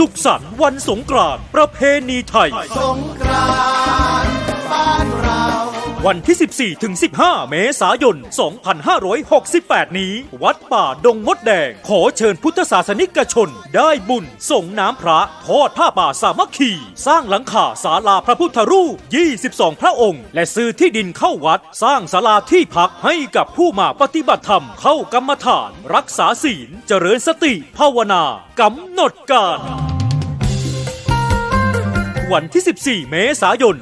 สุขสันต์วันสงกรานต์ประเพณีไทย สงกรานต์บ้านเรา วันที่ 14 ถึง 15 เมษายน 2568 นี้ วัดป่าดงมดแดง ขอเชิญพุทธศาสนิกชน ได้บุญส่งน้ำพระทอดผ้าป่าสามัคคี สร้างหลังคาศาลาพระพุทธรูป 22 พระองค์ และซื้อที่ดินเข้าวัด สร้างศาลาที่พักให้กับผู้มาปฏิบัติธรรมเข้ากรรมฐาน รักษาศีล เจริญสติภาวนากำหนดการ วันที่ 14 เมษายน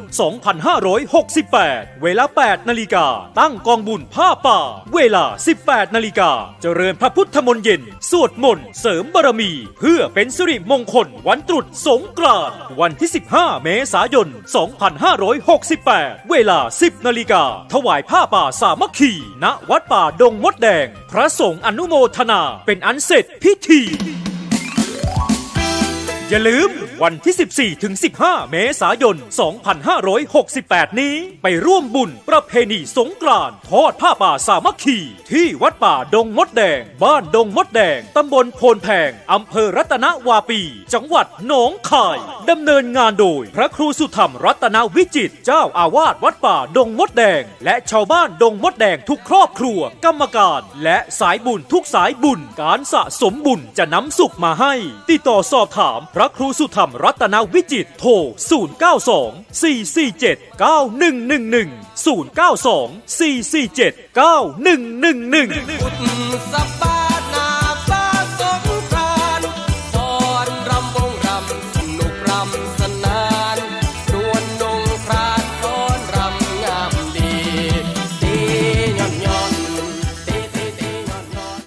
2568 เวลา 8 นาฬิกา ตั้งกองบุญผ้าป่า เวลา 18 นาฬิกา เจริญพระพุทธมนต์เย็น สวดมนต์เสริมบารมี เพื่อเป็นสิริมงคลวันตรุษสงกรานต์วันที่ 15 เมษายน 2568 เวลา 10 นาฬิกา ถวายผ้าป่าสามัคคี ณ วัดป่าดงมดแดง พระสงฆ์อนุโมทนา เป็นอันเสร็จพิธี อย่าลืมวันที่ 14ถึง15 เมษายน 2568 นี้ ไปร่วมบุญประเพณีสงกรานต์ทอดผ้าป่าสามัคคี ที่วัดป่าดงมดแดง บ้านดงมดแดง ตำบลโพนแพง อำเภอรัตนวาปี จังหวัดหนองคาย ดำเนินงานโดย พระครูสุธรรมรัตนวิจิตเจ้าอาวาสวัดป่าดงมดแดง และชาวบ้านดงมดแดงทุกครอบครัว กรรมการ และสายบุญทุกสายบุญการสะสมบุญจะนำสุขมาให้ ติดต่อสอบถามระครูสุธรรมรัตนวิจิตโทร 092 447 9111 092 447 9111